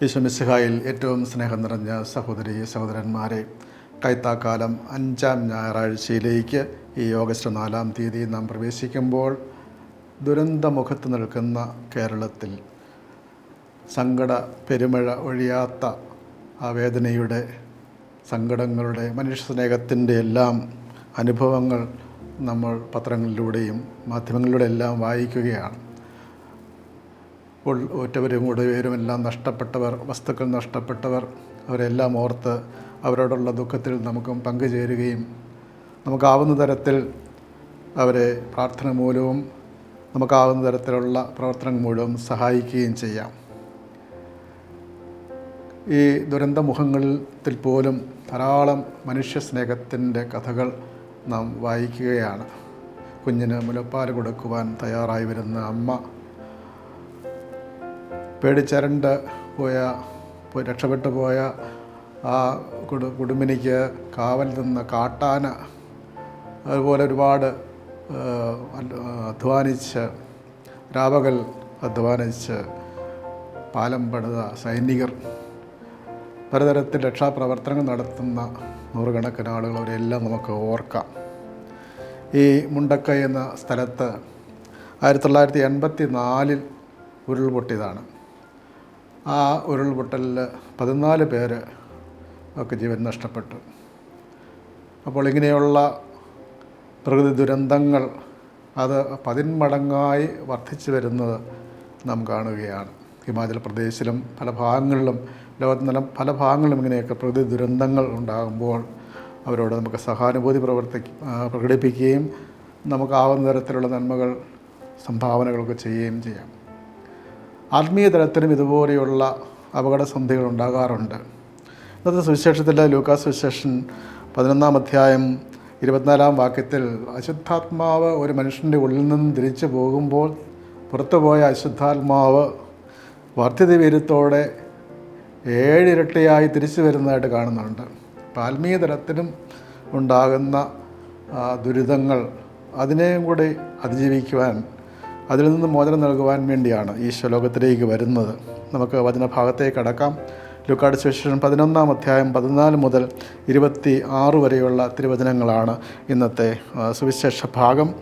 വിശ്വമിസ്ഹായിൽ ഏറ്റവും സ്നേഹം നിറഞ്ഞ സഹോദരി സഹോദരന്മാരെ കൈത്താക്കാലം അഞ്ചാം ഞായറാഴ്ചയിലേക്ക് ഈ ഓഗസ്റ്റ് നാലാം തീയതി നാം പ്രവേശിക്കുമ്പോൾ ദുരന്തമുഖത്ത് നിൽക്കുന്ന കേരളത്തിൽ സങ്കട പെരുമഴ ഒഴിയാത്ത ആ വേദനയുടെ സങ്കടങ്ങളുടെ മനുഷ്യ സ്നേഹത്തിന്റെ എല്ലാം അനുഭവങ്ങൾ നമ്മൾ പത്രങ്ങളിലൂടെയും മാധ്യമങ്ങളിലൂടെ എല്ലാം വായിക്കുകയാണ്. ഉടയവരും എല്ലാം നഷ്ടപ്പെട്ടവർ വസ്തുക്കൾ നഷ്ടപ്പെട്ടവർ അവരെല്ലാം ഓർത്ത് അവരോടുള്ള ദുഃഖത്തിൽ നമുക്കും പങ്കുചേരുകയും നമുക്കാവുന്ന തരത്തിൽ അവരെ പ്രാർത്ഥന മൂലവും നമുക്കാവുന്ന തരത്തിലുള്ള പ്രവർത്തനം മൂലവും സഹായിക്കുകയും ചെയ്യാം. ഈ ദുരന്തമുഖങ്ങളിൽ പോലും ധാരാളം മനുഷ്യ സ്നേഹത്തിന്റെ കഥകൾ നാം വായിക്കുകയാണ്. കുഞ്ഞിന് മുലപ്പാൽ കൊടുക്കുവാൻ തയ്യാറായി വരുന്ന അമ്മ പേടിച്ചരണ്ട് പോയ രക്ഷപ്പെട്ടു പോയ ആ കുടു കുടുംബിനിക്ക് കാവൽ നിന്ന കാട്ടാന അതുപോലെ ഒരുപാട് അധ്വാനിച്ച് രാപകൽ അധ്വാനിച്ച് പാലം പണിത സൈനികർ പലതരത്തിൽ രക്ഷാപ്രവർത്തനങ്ങൾ നടത്തുന്ന നൂറുകണക്കിന് ആളുകൾ അവരെല്ലാം നമുക്ക് ഓർക്കാം. ഈ മുണ്ടക്കൈ എന്ന സ്ഥലത്ത് ആയിരത്തി തൊള്ളായിരത്തി എൺപത്തി നാലിൽ ഉരുൾപൊട്ടിയതാണ്. ആ ഉരുൾപൊട്ടലിൽ പതിനാല് പേര് ഒക്കെ ജീവൻ നഷ്ടപ്പെട്ടു. അപ്പോൾ ഇങ്ങനെയുള്ള പ്രകൃതി ദുരന്തങ്ങൾ അത് പതിന്മടങ്ങായി വർദ്ധിച്ചു വരുന്നത് നാം കാണുകയാണ്. ഹിമാചൽ പ്രദേശിലും പല ഭാഗങ്ങളിലും ലോകത്തിലെ പല ഭാഗങ്ങളിലും ഇങ്ങനെയൊക്കെ പ്രകൃതി ദുരന്തങ്ങൾ ഉണ്ടാകുമ്പോൾ അവരോട് നമുക്ക് സഹാനുഭൂതി പ്രവർത്തി പ്രകടിപ്പിക്കുകയും നമുക്കാവുന്ന തരത്തിലുള്ള നന്മകൾ സംഭാവനകളൊക്കെ ചെയ്യുകയും ചെയ്യാം. ആത്മീയ തലത്തിലും ഇതുപോലെയുള്ള അപകടസന്ധികൾ ഉണ്ടാകാറുണ്ട് ഇന്നത്തെ സുവിശേഷത്തിലെ ലൂക്കാസ് സുവിശേഷൻ പതിനൊന്നാം അധ്യായം ഇരുപത്തിനാലാം വാക്യത്തിൽ അശുദ്ധാത്മാവ് ഒരു മനുഷ്യന്റെ ഉള്ളിൽ നിന്ന് തിരിച്ചു പോകുമ്പോൾ പുറത്തുപോയ അശുദ്ധാത്മാവ് വർദ്ധിത വീരത്തോടെ ഏഴിരട്ടിയായി തിരിച്ചു വരുന്നതായിട്ട് കാണുന്നുണ്ട്. ആത്മീയ തലത്തിലും ഉണ്ടാകുന്ന ദുരിതങ്ങൾ അതിനെയും കൂടി അതിജീവിക്കുവാൻ അതിൽ നിന്ന് മോചനം നൽകുവാൻ വേണ്ടിയാണ് ഈശോ ലോകത്തിലേക്ക് വരുന്നത്. നമുക്ക് വചനഭാഗത്തേക്ക് കടക്കാം. ലുക്കാട് സുവിശേഷം പതിനൊന്നാം അധ്യായം പതിനാല് മുതൽ ഇരുപത്തി ആറ് വരെയുള്ള തിരുവചനങ്ങളാണ് ഇന്നത്തെ സുവിശേഷ ഭാഗം.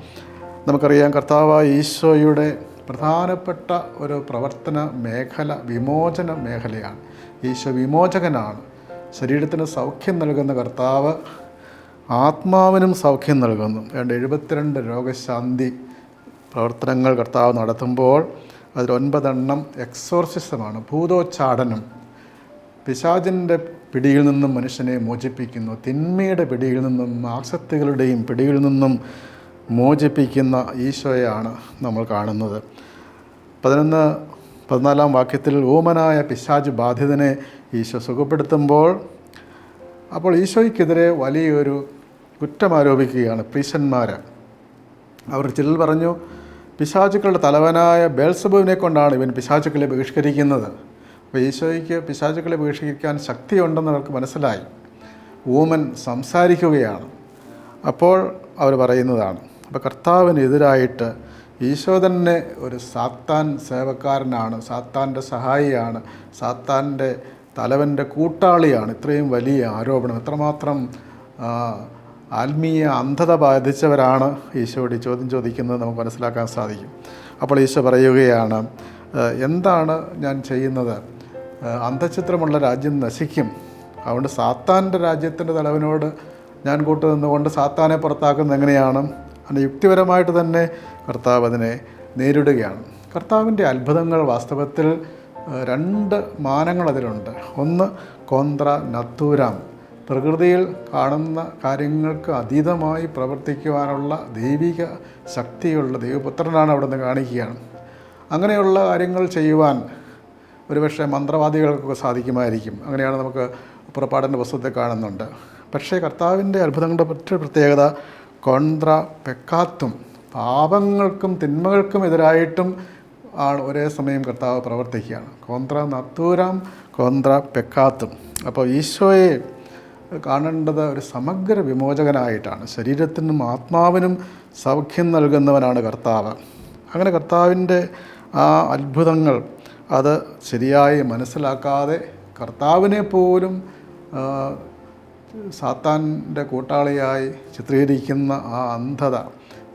നമുക്കറിയാം കർത്താവായ ഈശോയുടെ പ്രധാനപ്പെട്ട ഒരു പ്രവർത്തന മേഖല വിമോചന മേഖലയാണ്. ഈശോ വിമോചകനാണ്. ശരീരത്തിന് സൗഖ്യം നൽകുന്ന കർത്താവ് ആത്മാവിനും സൗഖ്യം നൽകുന്നു. രണ്ട് എഴുപത്തിരണ്ട് രോഗശാന്തി പ്രവർത്തനങ്ങൾ കർത്താവ് നടത്തുമ്പോൾ അതിൽ ഒൻപതെണ്ണം എക്സോർസിസമാണ്. ഭൂതോച്ചാടനം പിശാചിന്റെ പിടിയിൽ നിന്നും മനുഷ്യനെ മോചിപ്പിക്കുന്നു. തിന്മയുടെ പിടിയിൽ നിന്നും ആസക്തികളുടെയും പിടിയിൽ നിന്നും മോചിപ്പിക്കുന്ന ഈശോയാണ് നമ്മൾ കാണുന്നത്. പതിനൊന്ന് പതിനാലാം വാക്യത്തിൽ ഓമനായ പിശാജ് ബാധിതനെ ഈശോ സുഖപ്പെടുത്തുമ്പോൾ അപ്പോൾ ഈശോയ്ക്കെതിരെ വലിയൊരു കുറ്റം ആരോപിക്കുകയാണ് പ്രീശന്മാർ അവർ ചിലർ പറഞ്ഞു പിശാചുക്കളുടെ തലവനായ ബേൽസബുവിനെ കൊണ്ടാണ് ഇവൻ പിശാചുക്കളെ ബഹിഷ്കരിക്കുന്നത്. അപ്പോൾ ഈശോയ്ക്ക് പിശാചുക്കളെ ബഹിഷ്കരിക്കാൻ ശക്തിയുണ്ടെന്ന് അവർക്ക് മനസ്സിലായി. ഊമൻ സംസാരിക്കുകയാണ്. അപ്പോൾ അവർ പറയുന്നതാണ് അപ്പോൾ കർത്താവിനെതിരായിട്ട് ഈശോ തന്നെ ഒരു സാത്താൻ സേവക്കാരനാണ് സാത്താന്റെ സഹായിയാണ് സാത്താന്റെ തലവന്റെ കൂട്ടാളിയാണ്. ഇത്രയും വലിയ ആരോപണം. എത്രമാത്രം ആത്മീയ അന്ധത ബാധിച്ചവരാണ് ഈശോയോട് ചോദ്യം ചോദിക്കുന്നത് നമുക്ക് മനസ്സിലാക്കാൻ സാധിക്കും. അപ്പോൾ ഈശോ പറയുകയാണ് എന്താണ് ഞാൻ ചെയ്യുന്നത്? അന്ധചിത്രമുള്ള രാജ്യം നശിക്കും. അതുകൊണ്ട് സാത്താന്റെ രാജ്യത്തിന്റെ തലവനോട് ഞാൻ കൂട്ടു നിന്നുകൊണ്ട് സാത്താനെ പുറത്താക്കുന്നത് എങ്ങനെയാണ്? അതിന് യുക്തിപരമായിട്ട് തന്നെ കർത്താവ് അതിനെ നേരിടുകയാണ്. കർത്താവിന്റെ അത്ഭുതങ്ങൾ വാസ്തവത്തിൽ രണ്ട് മാനങ്ങൾ അതിലുണ്ട്. ഒന്ന് കോന്ത്ര നത്തൂരാം പ്രകൃതിയിൽ കാണുന്ന കാര്യങ്ങൾക്ക് അതീതമായി പ്രവർത്തിക്കുവാനുള്ള ദൈവിക ശക്തിയുള്ള ദൈവപുത്രനാണ് അവിടെ നിന്ന് കാണിക്കുകയാണ്. അങ്ങനെയുള്ള കാര്യങ്ങൾ ചെയ്യുവാൻ ഒരുപക്ഷെ മന്ത്രവാദികൾക്കൊക്കെ സാധിക്കുമായിരിക്കും. അങ്ങനെയാണ് നമുക്ക് പുറപ്പാടിന്റെ പുസ്തകത്തെ കാണുന്നുണ്ട്. പക്ഷേ കർത്താവിന്റെ അത്ഭുതങ്ങളുടെ മറ്റൊരു പ്രത്യേകത കോൺത്ര പെക്കാത്തും പാപങ്ങൾക്കും തിന്മകൾക്കും എതിരായിട്ടും ആണ് ഒരേ സമയം കർത്താവ് പ്രവർത്തിക്കുകയാണ്. കോന്ത്ര നത്തൂരാം കോന്ത്ര പെക്കാത്തും. അപ്പോൾ ഈശോയെ കാണേണ്ടത് ഒരു സമഗ്ര വിമോചകനായിട്ടാണ്. ശരീരത്തിനും ആത്മാവിനും സൗഖ്യം നൽകുന്നവനാണ് കർത്താവ്. അങ്ങനെ കർത്താവിന്റെ ആ അത്ഭുതങ്ങൾ അത് ശരിയായി മനസ്സിലാക്കാതെ കർത്താവിനെ പോലും സാത്താന്റെ കൂട്ടാളിയായി ചിത്രീകരിക്കുന്ന ആ അന്ധത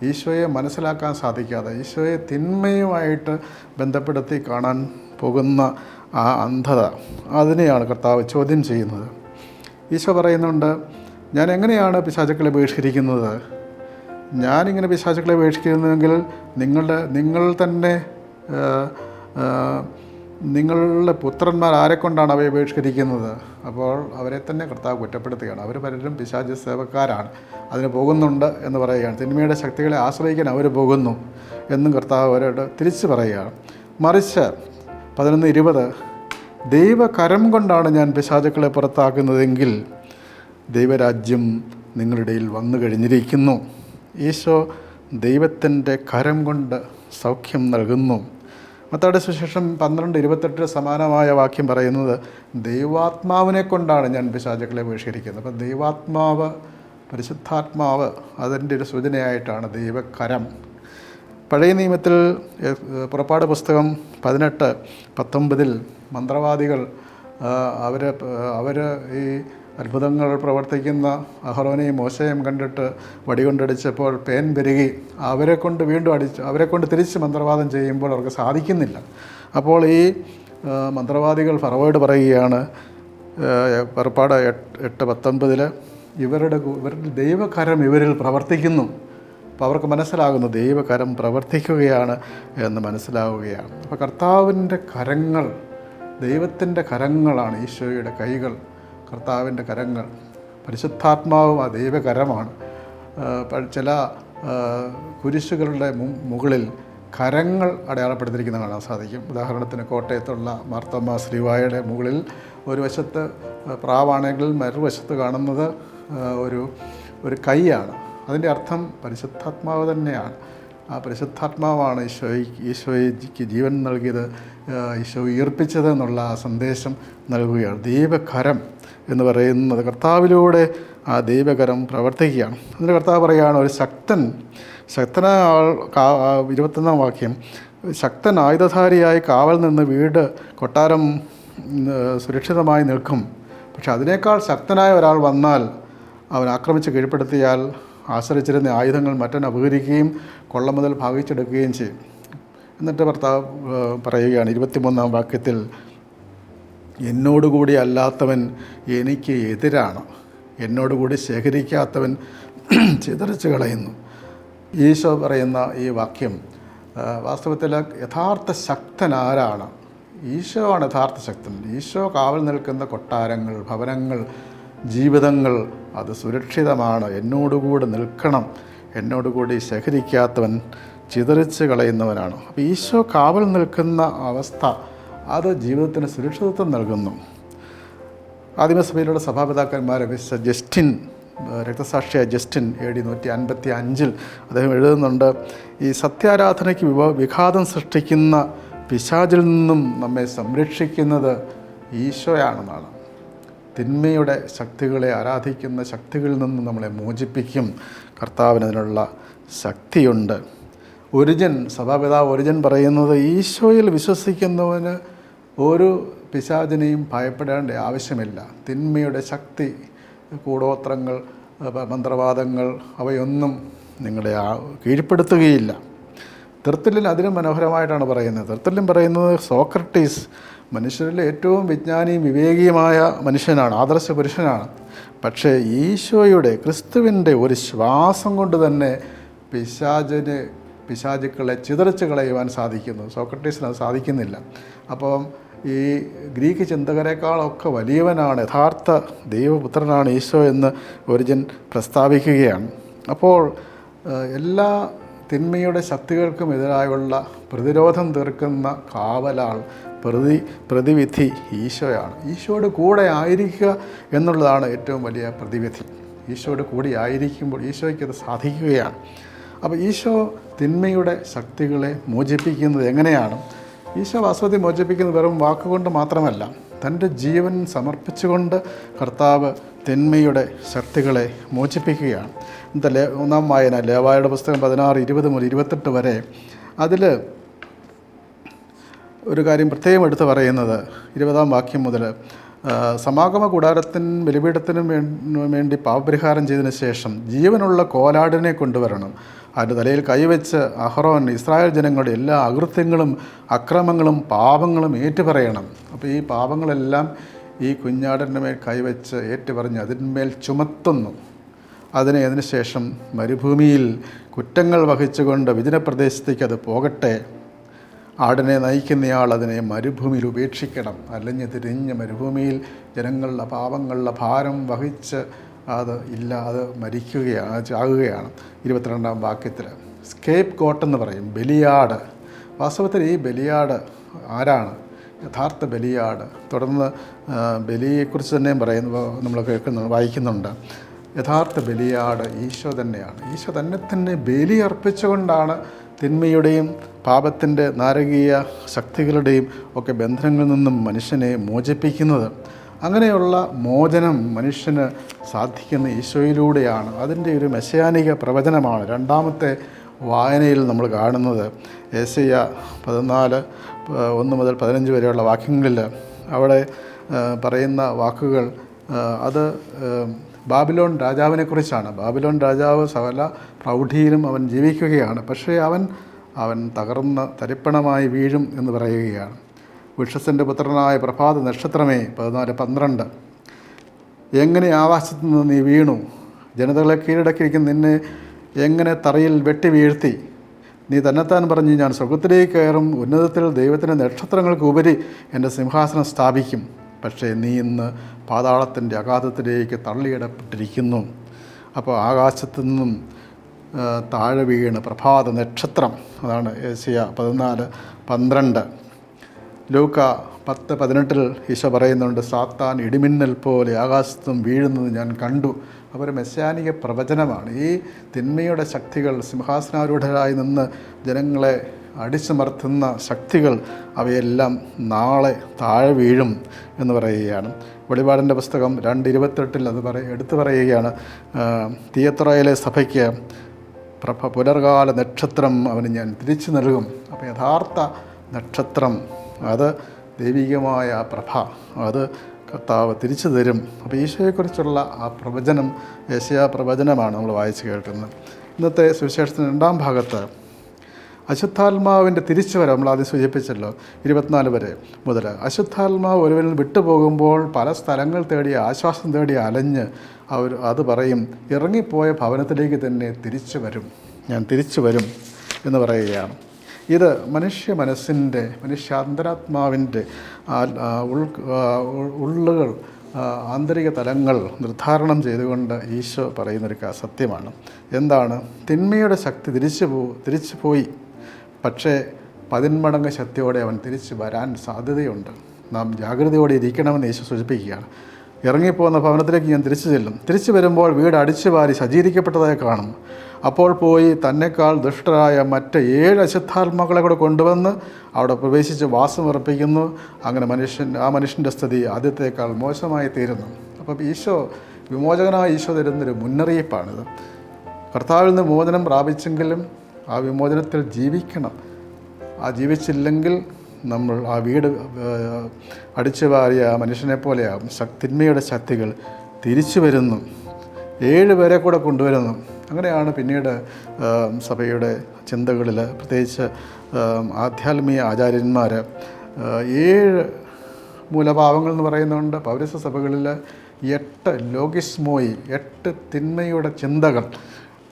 ഈശോയെ മനസ്സിലാക്കാൻ സാധിക്കാതെ ഈശോയെ തിന്മയുമായിട്ട് ബന്ധപ്പെടുത്തി കാണാൻ പോകുന്ന ആ അന്ധത അതിനെയാണ് കർത്താവ് ചോദ്യം ചെയ്യുന്നത്. ഈശോ പറയുന്നുണ്ട് ഞാൻ എങ്ങനെയാണ് പിശാചുക്കളെ ബഹിഷ്കരിക്കുന്നത്? ഞാനിങ്ങനെ പിശാചുക്കളെ ബഹിഷ്കരിക്കുന്നുവെങ്കിൽ നിങ്ങളുടെ നിങ്ങൾ തന്നെ നിങ്ങളുടെ പുത്രന്മാർ ആരെക്കൊണ്ടാണ് അവയെ ബഹിഷ്കരിക്കുന്നത്? അപ്പോൾ അവരെ തന്നെ കർത്താവ് കുറ്റപ്പെടുത്തുകയാണ്. അവർ പലരും പിശാച സേവക്കാരാണ് അതിന് പോകുന്നുണ്ട് എന്ന് പറയുകയാണ്. തിന്മയുടെ ശക്തികളെ ആശ്രയിക്കാൻ അവർ പോകുന്നു എന്നും കർത്താവ് അവരോട് തിരിച്ചു പറയുകയാണ്. മറിച്ച് പതിനൊന്ന് ഇരുപത് ദൈവകരം കൊണ്ടാണ് ഞാൻ പിശാചുക്കളെ പുറത്താക്കുന്നതെങ്കിൽ ദൈവരാജ്യം നിങ്ങളുടെ ഇടയിൽ വന്നു കഴിഞ്ഞിരിക്കുന്നു. ഈശോ ദൈവത്തിന്റെ കരം കൊണ്ട് സൗഖ്യം നൽകുന്നു. മത്താടെ സുശേഷം പന്ത്രണ്ട് ഇരുപത്തെട്ടിന് സമാനമായ വാക്യം പറയുന്നത് ദൈവാത്മാവിനെ കൊണ്ടാണ് ഞാൻ പിശാചുക്കളെ ബഹിഷ്കരിക്കുന്നത്. അപ്പം ദൈവാത്മാവ് പരിശുദ്ധാത്മാവ് അതിന്റെ ഒരു സൂചനയായിട്ടാണ് ദൈവകരം. പഴയ നിയമത്തിൽ പുറപ്പാട് പുസ്തകം പതിനെട്ട് പത്തൊമ്പതിൽ മന്ത്രവാദികൾ അവർ അവർ ഈ അത്ഭുതങ്ങൾ പ്രവർത്തിക്കുന്ന അഹറോനെയും മോശയും കണ്ടിട്ട് വടികൊണ്ടടിച്ചപ്പോൾ പേൻ പെരുകി അവരെ കൊണ്ട് വീണ്ടും അടിച്ച് അവരെ കൊണ്ട് തിരിച്ച് മന്ത്രവാദം ചെയ്യുമ്പോൾ അവർക്ക് സാധിക്കുന്നില്ല. അപ്പോൾ ഈ മന്ത്രവാദികൾ ഫറവോയോട് പറയുകയാണ് പുറപ്പാട് എട്ട് പത്തൊമ്പതിൽ ഇവരുടെ ഇവരുടെ ദൈവകരം ഇവരിൽ പ്രവർത്തിക്കുന്നു. അപ്പോൾ അവർക്ക് മനസ്സിലാകുന്നു ദൈവകരം പ്രവർത്തിക്കുകയാണ് എന്ന് മനസ്സിലാവുകയാണ്. അപ്പോൾ കർത്താവിന്റെ കരങ്ങൾ ദൈവത്തിന്റെ കരങ്ങളാണ് ഈശോയുടെ കൈകൾ. കർത്താവിന്റെ കരങ്ങൾ പരിശുദ്ധാത്മാവും ആ ദൈവകരമാണ്. ചില കുരിശുകളുടെ മുകളിൽ കരങ്ങൾ അടയാളപ്പെടുത്തിയിരിക്കുന്നത് കാണാൻ സാധിക്കും. ഉദാഹരണത്തിന് കോട്ടയത്തുള്ള മാർത്തമ്മ ശ്രീവായുടെ മുകളിൽ ഒരു വശത്ത് പ്രാവാണെങ്കിൽ മറുവശത്ത് കാണുന്നത് ഒരു ഒരു കൈയാണ്. അതിന്റെ അർത്ഥം പരിശുദ്ധാത്മാവ് തന്നെയാണ്. ആ പരിശുദ്ധാത്മാവാണ് ഈശോയി ഈശോയ്ക്ക് ജീവൻ നൽകിയത് ഈശോ ഈർപ്പിച്ചത് എന്നുള്ള സന്ദേശം നൽകുകയാണ്. ദൈവകരം എന്ന് പറയുന്നത് കർത്താവിലൂടെ ആ ദൈവകരം പ്രവർത്തിക്കുകയാണ്. അതിന്റെ കർത്താവ് പറയുകയാണ് ഒരു ശക്തൻ ശക്തനായ ഇരുപത്തൊന്നാം വാക്യം ശക്തൻ ആയുധധാരിയായി കാവൽ നിന്ന് വീട് കൊട്ടാരം സുരക്ഷിതമായി നിൽക്കും. പക്ഷെ അതിനേക്കാൾ ശക്തനായ ഒരാൾ വന്നാൽ അവൻ ആക്രമിച്ച് കീഴ്പ്പെടുത്തിയാൽ ആശ്രയിച്ചിരുന്ന ആയുധങ്ങൾ മറ്റൻ അപഹരിക്കുകയും കൊള്ള മുതൽ ഭാഗിച്ചെടുക്കുകയും ചെയ്യും. എന്നിട്ട് ഭർത്താവ് പറയുകയാണ് ഇരുപത്തിമൂന്നാം വാക്യത്തിൽ എന്നോടുകൂടി അല്ലാത്തവൻ എനിക്ക് എതിരാണ്. എന്നോടുകൂടി ശേഖരിക്കാത്തവൻ ചിതറിച്ച് കളയുന്നു. ഈശോ പറയുന്ന ഈ വാക്യം വാസ്തവത്തിൽ യഥാർത്ഥ ശക്തൻ ആരാണ്? ഈശോ ആണ് യഥാർത്ഥ ശക്തൻ. ഈശോ കാവൽ നിൽക്കുന്ന കൊട്ടാരങ്ങൾ ഭവനങ്ങൾ ജീവിതങ്ങൾ അത് സുരക്ഷിതമാണ്. എന്നോടുകൂടി നിൽക്കണം. എന്നോടുകൂടി ശേഖരിക്കാത്തവൻ ചിതറിച്ച് കളയുന്നവനാണ്. അപ്പോൾ ഈശോ കാവൽ നിൽക്കുന്ന അവസ്ഥ അത് ജീവിതത്തിന് സുരക്ഷിതത്വം നൽകുന്നു. ആദിമസഭയിലുള്ള സഭാപിതാക്കന്മാരെ മിസ്റ്റർ ജസ്റ്റിൻ രക്തസാക്ഷിയായ ജസ്റ്റിൻ എ ഡി നൂറ്റി അൻപത്തി അഞ്ചിൽ അദ്ദേഹം എഴുതുന്നുണ്ട് ഈ സത്യാരാധനയ്ക്ക് വിഭ വിഘാതം സൃഷ്ടിക്കുന്ന പിശാചിൽ നിന്നും നമ്മെ സംരക്ഷിക്കുന്നത് ഈശോയാണെന്നാണ്. തിന്മയുടെ ശക്തികളെ ആരാധിക്കുന്ന ശക്തികളിൽ നിന്ന് നമ്മളെ മോചിപ്പിക്കും. കർത്താവിന് അതിനുള്ള ശക്തിയുണ്ട്. ഒരിജൻ സഭാപിതാവ് ഒരിജൻ പറയുന്നത് ഈശോയിൽ വിശ്വസിക്കുന്നവന് ഒരു പിശാചിനെയും ഭയപ്പെടേണ്ട ആവശ്യമില്ല. തിന്മയുടെ ശക്തി കൂടോത്രങ്ങൾ മന്ത്രവാദങ്ങൾ അവയൊന്നും നിങ്ങളെ കീഴ്പ്പെടുത്തുകയില്ല. തെർത്തലിൽ അതിനും മനോഹരമായിട്ടാണ് പറയുന്നത്. തെർത്തലിലും പറയുന്നത് സോക്രട്ടീസ് മനുഷ്യരിലെ ഏറ്റവും വിജ്ഞാനിയും വിവേകിയുമായ മനുഷ്യനാണ് ആദർശ പുരുഷനാണ്. പക്ഷേ ഈശോയുടെ ക്രിസ്തുവിന്റെ ഒരു ശ്വാസം കൊണ്ട് തന്നെ പിശാചിന് പിശാചുക്കളെ ചിതറിച്ച് കളയുവാൻ സാധിക്കുന്നു. സോക്രട്ടീസിന് അത് സാധിക്കുന്നില്ല. അപ്പം ഈ ഗ്രീക്ക് ചിന്തകരെക്കാളൊക്കെ വലിയവനാണ് യഥാർത്ഥ ദൈവപുത്രനാണ് ഈശോ എന്ന് ഒരിജൻ പ്രസ്താവിക്കുകയാണ്. അപ്പോൾ എല്ലാ തിന്മയുടെ ശക്തികൾക്കും എതിരായുള്ള പ്രതിരോധം തീർക്കുന്ന കാവലാൾ പ്രതി പ്രതിവിധി ഈശോയാണ്. ഈശോയുടെ കൂടെ ആയിരിക്കുക എന്നുള്ളതാണ് ഏറ്റവും വലിയ പ്രതിവിധി. ഈശോയുടെ കൂടെ ആയിരിക്കുമ്പോൾ ഈശോയ്ക്ക് അത് സാധിക്കുകയാണ്. അപ്പോൾ ഈശോ തിന്മയുടെ ശക്തികളെ മോചിപ്പിക്കുന്നത് എങ്ങനെയാണ്? ഈശോ വാസ്തവത്തിൽ മോചിപ്പിക്കുന്നത് വെറും വാക്കുകൊണ്ട് മാത്രമല്ല. തന്റെ ജീവൻ സമർപ്പിച്ചുകൊണ്ട് കർത്താവ് തിന്മയുടെ ശക്തികളെ മോചിപ്പിക്കുകയാണ്. എന്താ ലേ ഒന്നാം വായന ലേവായുടെ പുസ്തകം പതിനാറ് ഇരുപത് മുതൽ ഇരുപത്തെട്ട് വരെ അതിൽ ഒരു കാര്യം പ്രത്യേകം എടുത്ത് പറയുന്നത് ഇരുപതാം വാക്യം മുതൽ സമാഗമ കൂടാരത്തിനും ബലിപീഠത്തിനും വേണ്ടി പാപപരിഹാരം ചെയ്തതിന് ശേഷം ജീവനുള്ള കോലാടിനെ കൊണ്ടുവരണം. അതിന്റെ തലയിൽ കൈവച്ച് അഹ്റോൻ ഇസ്രായേൽ ജനങ്ങളുടെ എല്ലാ അകൃത്യങ്ങളും അക്രമങ്ങളും പാപങ്ങളും ഏറ്റുപറയണം. അപ്പോൾ ഈ പാപങ്ങളെല്ലാം ഈ കുഞ്ഞാടിന്റെ മേൽ കൈവച്ച് ഏറ്റുപറഞ്ഞ് അതിന്മേൽ ചുമത്തുന്നു. അതിനെ അതിനുശേഷം മരുഭൂമിയിൽ കുറ്റങ്ങൾ വഹിച്ചുകൊണ്ട് വിജനപ്രദേശത്തേക്ക് അത് പോകട്ടെ. ആടിനെ നയിക്കുന്നയാൾ അതിനെ മരുഭൂമിയിൽ ഉപേക്ഷിക്കണം. അല്ലെങ്കിൽ തിരിഞ്ഞ് മരുഭൂമിയിൽ ജനങ്ങളുടെ പാപങ്ങളുടെ ഭാരം വഹിച്ച് അത് ഇല്ല അത് മരിക്കുകയാണ് ചാകുകയാണ്. ഇരുപത്തിരണ്ടാം വാക്യത്തിൽ സ്കേപ്പ് കോട്ട് എന്ന് പറയും. ബലിയാട്. വാസ്തവത്തിൽ ഈ ബലിയാട് ആരാണ്? യഥാർത്ഥ ബലിയാട്. തുടർന്ന് ബലിയെക്കുറിച്ച് തന്നെ പറയുന്നു നമ്മൾ കേൾക്കുന്നു വായിക്കുന്നുണ്ട്. യഥാർത്ഥ ബലിയാട് ഈശോ തന്നെയാണ്. ഈശോ തന്നെ തന്നെ ബലി അർപ്പിച്ചുകൊണ്ടാണ് തിന്മയുടെയും പാപത്തിന്റെ നാരകീയ ശക്തികളുടെയും ഒക്കെ ബന്ധനങ്ങളിൽ നിന്നും മനുഷ്യനെ മോചിപ്പിക്കുന്നത്. അങ്ങനെയുള്ള മോചനം മനുഷ്യന് സാധിക്കുന്ന ഈശോയിലൂടെയാണ്. അതിന്റെ ഒരു മെസയാനിക പ്രവചനമാണ് രണ്ടാമത്തെ വായനയിൽ നമ്മൾ കാണുന്നത്. ഏശയ്യ പതിനാല് ഒന്ന് മുതൽ പതിനഞ്ച് വരെയുള്ള വാക്യങ്ങളിൽ അവിടെ പറയുന്ന വാക്കുകൾ അത് ബാബിലോൺ രാജാവിനെക്കുറിച്ചാണ്. ബാബിലോൺ രാജാവ് സകല പ്രൗഢിയിലും അവൻ ജീവിക്കുകയാണ്. പക്ഷേ അവൻ അവൻ തകർന്ന് തരിപ്പണമായി വീഴും എന്ന് പറയുകയാണ്. വിഷസിന്റെ പുത്രനായ പ്രഭാത നക്ഷത്രമേ പതിനാല് പന്ത്രണ്ട്. എങ്ങനെ ആകാശത്തു നിന്ന് നീ വീണു? ജനതകളെ കീഴടക്കിയിരിക്കുന്ന നിന്നെ എങ്ങനെ തറയിൽ വെട്ടി വീഴ്ത്തി? നീ തന്നെത്താൻ പറഞ്ഞു ഞാൻ സ്വർഗത്തിലേക്ക് കയറും. ഉന്നതത്തിൽ ദൈവത്തിന്റെ നക്ഷത്രങ്ങൾക്ക് ഉപരി എന്റെ സിംഹാസനം സ്ഥാപിക്കും. പക്ഷേ നീ ഇന്ന് പാതാളത്തിന്റെ അഗാധത്തിലേക്ക് തള്ളിയിടപ്പെട്ടിരിക്കുന്നു. അപ്പോൾ ആകാശത്തു നിന്നും താഴെ വീണ് പ്രഭാത നക്ഷത്രം. അതാണ് ഏഷ്യ പതിനാല് പന്ത്രണ്ട്. ലൂക്ക പത്ത് പതിനെട്ടിൽ ഈശോ പറയുന്നുണ്ട് സാത്താൻ ഇടിമിന്നൽ പോലെ ആകാശത്തും വീഴുന്നത് ഞാൻ കണ്ടു. അപ്പോൾ ഒരു മെസ്സാനിക പ്രവചനമാണ്. ഈ തിന്മയുടെ ശക്തികൾ സിംഹാസനാരൂഢരായി നിന്ന് ജനങ്ങളെ അടിച്ചമർത്തുന്ന ശക്തികൾ അവയെല്ലാം നാളെ താഴെ വീഴും എന്ന് പറയുകയാണ്. വെളിപാടിന്റെ പുസ്തകം രണ്ട് ഇരുപത്തെട്ടിൽ അത് പറ എടുത്തു പറയുകയാണ്. തിയത്രയിലെ സഭയ്ക്ക് പ്രഭ പുലർകാല നക്ഷത്രം അവന് ഞാൻ തിരിച്ചു നൽകും. അപ്പോൾ യഥാർത്ഥ നക്ഷത്രം അത് ദൈവികമായ പ്രഭ. അത് കർത്താവ് തിരിച്ചു തരും. അപ്പോൾ ഈശോയെക്കുറിച്ചുള്ള ആ പ്രവചനം ഏശയാ പ്രവചനമാണ് നമ്മൾ വായിച്ചു കേൾക്കുന്നത്. ഇന്നത്തെ സുവിശേഷത്തിന്റെ രണ്ടാം ഭാഗത്ത് അശുദ്ധാത്മാവിന്റെ തിരിച്ചു വരെ നമ്മൾ ആദ്യം സൂചിപ്പിച്ചല്ലോ ഇരുപത്തിനാല് വരെ മുതൽ അശുദ്ധാത്മാവ് ഒരുവനിൽ വിട്ടുപോകുമ്പോൾ പല സ്ഥലങ്ങൾ തേടി ആശ്വാസം തേടി അലഞ്ഞ് അവർ അത് പറയും ഇറങ്ങിപ്പോയ ഭവനത്തിലേക്ക് തന്നെ തിരിച്ചു വരും. ഞാൻ തിരിച്ചു വരും എന്ന് പറയുകയാണ്. ഇത് മനുഷ്യ മനസ്സിന്റെ മനുഷ്യാന്തരാത്മാവിന്റെ ഉൾ ഉള്ളുകൾ ആന്തരിക തലങ്ങൾ നിർദ്ധാരണം ചെയ്തുകൊണ്ട് ഈശോ പറയുന്നൊരു സത്യമാണ്. എന്താണ്? തിന്മയുടെ ശക്തി തിരിച്ചു പോ തിരിച്ചു പോയി. പക്ഷേ പതിന്മടങ്ങ് ശക്തിയോടെ അവൻ തിരിച്ചു വരാൻ സാധ്യതയുണ്ട്. നാം ജാഗ്രതയോടെ ഇരിക്കണമെന്ന് ഈശോ സൂചിപ്പിക്കുകയാണ്. ഇറങ്ങിപ്പോകുന്ന ഭവനത്തിലേക്ക് ഞാൻ തിരിച്ചു ചെല്ലും. തിരിച്ചു വരുമ്പോൾ വീട് അടിച്ചു വാരി സജ്ജീകരിക്കപ്പെട്ടതായി കാണും. അപ്പോൾ പോയി തന്നെക്കാൾ ദുഷ്ടരായ മറ്റ് ഏഴ് അശുദ്ധാത്മാക്കളെ കൂടെ കൊണ്ടുവന്ന് അവിടെ പ്രവേശിച്ച് വാസം ഉറപ്പിക്കുന്നു അങ്ങനെ മനുഷ്യൻ ആ മനുഷ്യന്റെ സ്ഥിതി ആദ്യത്തേക്കാൾ മോശമായി തീരുന്നു. അപ്പം ഈശോ വിമോചകനായ ഈശോ തരുന്നൊരു മുന്നറിയിപ്പാണിത്. കർത്താവിൽ നിന്ന് മോചനം പ്രാപിച്ചെങ്കിലും ആ വിമോചനത്തിൽ ജീവിക്കണം. ആ ജീവിച്ചില്ലെങ്കിൽ നമ്മൾ ആ വീട് അടിച്ചു വാരിയ ആ മനുഷ്യനെ പോലെയാകും തിന്മയുടെ ശക്തികൾ തിരിച്ചു വരുന്നു. ഏഴ് പേരെ കൂടെ കൊണ്ടുവരുന്നു. അങ്ങനെയാണ് പിന്നീട് സഭയുടെ ചിന്തകളിൽ പ്രത്യേകിച്ച് ആധ്യാത്മിക ആചാര്യന്മാർ ഏഴ് മൂലഭാവങ്ങൾ എന്ന് പറയുന്നുണ്ട്. പൗരസ സഭകളിൽ എട്ട് ലോകിസ്മോയി എട്ട് തിന്മയുടെ ചിന്തകൾ.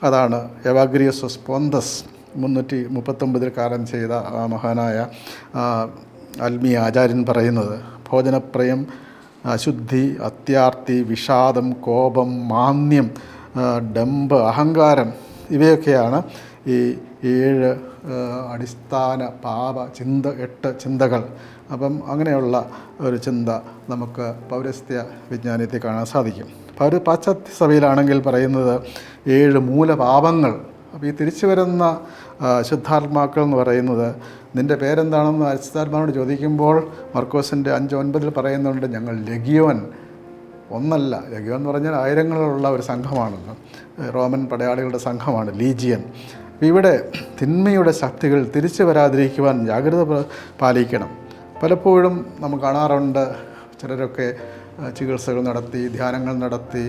അതാണ് എവാഗ്രിയസ് പോന്തസ് മുന്നൂറ്റി മുപ്പത്തൊമ്പതിൽ കാലം ചെയ്ത ആ മഹാനായ അൽമി ആചാര്യൻ പറയുന്നത് ഭോജനപ്രയം അശുദ്ധി അത്യാർത്തി വിഷാദം കോപം മാന്യം ഡംബ് അഹങ്കാരം ഇവയൊക്കെയാണ് ഈ ഏഴ് അടിസ്ഥാന പാപ ചിന്ത എട്ട് ചിന്തകൾ. അപ്പം അങ്ങനെയുള്ള ഒരു ചിന്ത നമുക്ക് പൗരസ്ത്യ വിജ്ഞാനത്തിൽ കാണാൻ സാധിക്കും. പൗര പാശ്ചാത്യ സഭയിലാണെങ്കിൽ പറയുന്നത് ഏഴ് മൂലപാപങ്ങൾ അപ്പോൾ ഈ തിരിച്ചു വരുന്ന ശുദ്ധാത്മാക്കൾ എന്ന് പറയുന്നത് നിന്റെ പേരെന്താണെന്ന് അശുദ്ധാത്മാവിനോട് ചോദിക്കുമ്പോൾ മർക്കോസിന്റെ അഞ്ച് ഒൻപതിൽ പറയുന്നുണ്ട് ഞങ്ങൾ ലഗിയോൻ. ഒന്നല്ല ലഗിയോൻ എന്ന് പറഞ്ഞാൽ ആയിരങ്ങളുള്ള ഒരു സംഘമാണല്ലോ റോമൻ പടയാളികളുടെ സംഘമാണ് ലീജിയൻ. ഇവിടെ തിന്മയുടെ ശക്തികൾ തിരിച്ചു വരാതിരിക്കുവാൻ ജാഗ്രത പാലിക്കണം. പലപ്പോഴും നമ്മൾ കാണാറുണ്ട് ചിലരൊക്കെ ചികിത്സകൾ നടത്തി ധ്യാനങ്ങൾ നടത്തി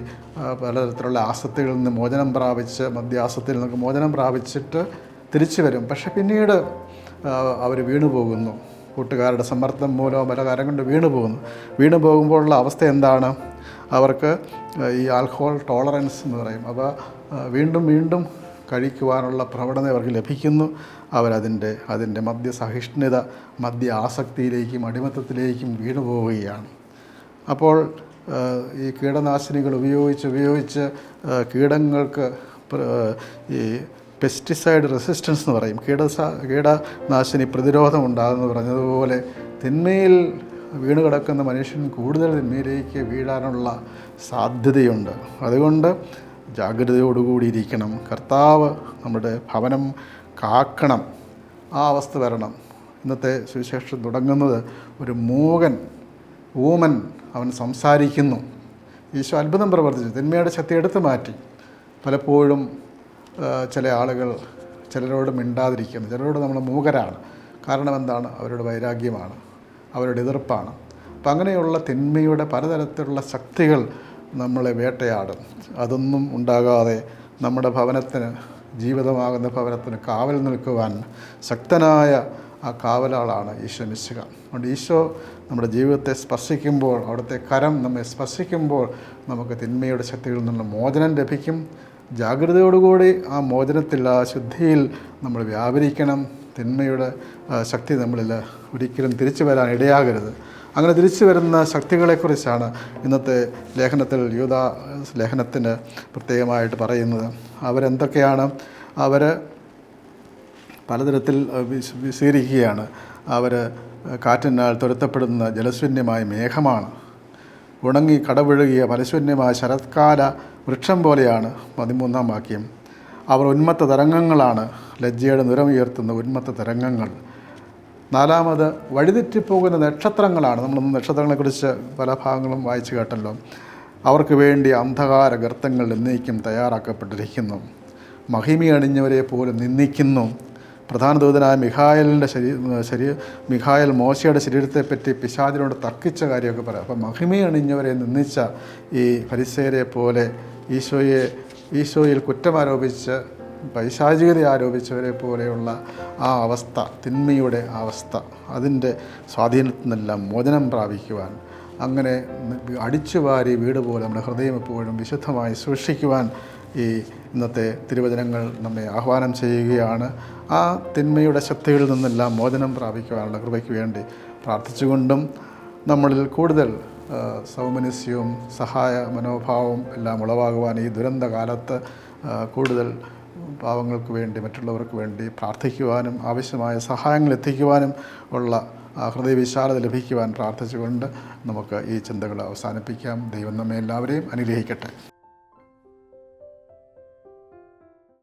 പലതരത്തിലുള്ള ആസക്തികളിൽ നിന്ന് മോചനം പ്രാപിച്ച് മദ്യാസത്തിൽ നിന്ന് മോചനം പ്രാപിച്ചിട്ട് തിരിച്ചു വരും. പക്ഷെ പിന്നീട് അവർ വീണു പോകുന്നു. കൂട്ടുകാരുടെ സമ്മർദ്ദം മൂലമോ പല കാര്യം കൊണ്ട് വീണു പോകുന്നു. വീണു പോകുമ്പോഴുള്ള അവസ്ഥ എന്താണ്? അവർക്ക് ഈ ആൽക്കഹോൾ ടോളറൻസ് എന്ന് പറയും. അപ്പോൾ വീണ്ടും വീണ്ടും കഴിക്കുവാനുള്ള പ്രവണത അവർക്ക് ലഭിക്കുന്നു. അവരതിന്റെ അതിന്റെ മദ്യസഹിഷ്ണുത മദ്യ ആസക്തിയിലേക്കും അടിമത്തത്തിലേക്കും വീണു പോവുകയാണ്. അപ്പോൾ ഈ കീടനാശിനികൾ ഉപയോഗിച്ച് ഉപയോഗിച്ച് കീടങ്ങൾക്ക് ഈ പെസ്റ്റിസൈഡ് റെസിസ്റ്റൻസ് എന്ന് പറയും. കീട കീടനാശിനി പ്രതിരോധം ഉണ്ടാകുമെന്ന് പറഞ്ഞതുപോലെ തിന്മയിൽ വീണ് കിടക്കുന്ന മനുഷ്യൻ കൂടുതൽ തിന്മയിലേക്ക് വീഴാനുള്ള സാധ്യതയുണ്ട്. അതുകൊണ്ട് ജാഗ്രതയോടുകൂടിയിരിക്കണം കർത്താവ് നമ്മുടെ ഭവനം കാക്കണം. ആ അവസ്ഥ വരണം. ഇന്നത്തെ സുവിശേഷം തുടങ്ങുന്നത് ഒരു മൂകൻ ഊമൻ അവൻ സംസാരിക്കുന്നു. ഈശോ അത്ഭുതം പ്രവർത്തിച്ചു. തിന്മയുടെ ശക്തി എടുത്തു മാറ്റി. പലപ്പോഴും ചില ആളുകൾ ചിലരോട് മിണ്ടാതിരിക്കുന്നു. ചിലരോട് നമ്മൾ മൂകരാണ്. കാരണം എന്താണ്? അവരുടെ വൈരാഗ്യമാണ്. അവരുടെ എതിർപ്പാണ്. അപ്പം അങ്ങനെയുള്ള തിന്മയുടെ പലതരത്തിലുള്ള ശക്തികൾ നമ്മളെ വേട്ടയാടും. അതൊന്നും ഉണ്ടാകാതെ നമ്മുടെ ഭവനത്തിന് ജീവിതമാകുന്ന ഭവനത്തിന് കാവൽ നിൽക്കുവാൻ ശക്തനായ ആ കാവലാളാണ് ഈശോ മിശിക അതുകൊണ്ട് ഈശോ നമ്മുടെ ജീവിതത്തെ സ്പർശിക്കുമ്പോൾ അവിടുത്തെ കരം നമ്മെ സ്പർശിക്കുമ്പോൾ നമുക്ക് തിന്മയുടെ ശക്തികളിൽ നിന്ന് മോചനം ലഭിക്കും. ജാഗ്രതയോടുകൂടി ആ മോചനത്തിൽ ആ ശുദ്ധിയിൽ നമ്മൾ വ്യാപരിക്കണം. തിന്മയുടെ ശക്തി നമ്മളിൽ ഒരിക്കലും തിരിച്ചു വരാൻ ഇടയാകരുത്. അങ്ങനെ തിരിച്ചു വരുന്ന ശക്തികളെക്കുറിച്ചാണ് ഇന്നത്തെ ലേഖനത്തിൽ യൂത ലേഖനത്തിന് പ്രത്യേകമായിട്ട് പറയുന്നത്. അവരെന്തൊക്കെയാണ്? അവർ പലതരത്തിൽ വിശീകരിക്കുകയാണ് അവർ കാറ്റിനാൽ തുരത്തപ്പെടുന്ന ജലശൂന്യമായ മേഘമാണ്. ഉണങ്ങി കടപുഴകിയ ഫലശൂന്യമായ ശരത്കാല വൃക്ഷം പോലെയാണ് പതിമൂന്നാം വാക്യം. അവർ ഉന്മത്ത തരംഗങ്ങളാണ്. ലജ്ജയുടെ നിറമുയർത്തുന്ന ഉന്മത്ത തരംഗങ്ങൾ. നാലാമത് വഴിതെറ്റിപ്പോകുന്ന നക്ഷത്രങ്ങളാണ്. നമ്മളൊന്ന് നക്ഷത്രങ്ങളെക്കുറിച്ച് പല ഭാഗങ്ങളും വായിച്ചു കേട്ടല്ലോ. അവർക്ക് വേണ്ടി അന്ധകാര ഗർത്തങ്ങൾ എന്നേക്കും തയ്യാറാക്കപ്പെട്ടിരിക്കുന്നു. മഹിമി അണിഞ്ഞവരെ പോലും നിന്ദിക്കുന്നു. പ്രധാന ദൂതനായ മിഖായലിന്റെ ശരീ ശരീ മിഖായൽ മോശയുടെ ശരീരത്തെപ്പറ്റി പിശാചിനോട് തർക്കിച്ച കാര്യമൊക്കെ പറയാം. അപ്പം മഹിമ അണിഞ്ഞവരെ നിന്ദിച്ച ഈ പരിസയരെ പോലെ ഈശോയെ ഈശോയിൽ കുറ്റമാരോപിച്ച് പൈശാചികത ആരോപിച്ചവരെ പോലെയുള്ള ആ അവസ്ഥ തിന്മയുടെ അവസ്ഥ അതിന്റെ സ്വാധീനത്തിൽ നിന്നെല്ലാം മോചനം പ്രാപിക്കുവാൻ അങ്ങനെ അടിച്ചുവാരി വീട് പോലെ നമ്മുടെ ഹൃദയം എപ്പോഴും വിശുദ്ധമായി സൂക്ഷിക്കുവാൻ ഈ ഇന്നത്തെ തിരുവചനങ്ങൾ നമ്മെ ആഹ്വാനം ചെയ്യുകയാണ്. ആ തിന്മയുടെ ശക്തികളിൽ നിന്നെല്ലാം മോചനം പ്രാപിക്കുവാനുള്ള കൃപയ്ക്ക് വേണ്ടി പ്രാർത്ഥിച്ചുകൊണ്ടും നമ്മളിൽ കൂടുതൽ സൗമനസ്യവും സഹായ മനോഭാവവും എല്ലാം ഉളവാകുവാൻ ഈ ദുരന്ത കാലത്ത് കൂടുതൽ പാവങ്ങൾക്ക് വേണ്ടി മറ്റുള്ളവർക്ക് വേണ്ടി പ്രാർത്ഥിക്കുവാനും ആവശ്യമായ സഹായങ്ങൾ എത്തിക്കുവാനും ഉള്ള ഹൃദയവിശാലത ലഭിക്കുവാൻ പ്രാർത്ഥിച്ചുകൊണ്ട് നമുക്ക് ഈ ചിന്തകൾ അവസാനിപ്പിക്കാം. ദൈവം നമ്മെ എല്ലാവരെയും അനുഗ്രഹിക്കട്ടെ.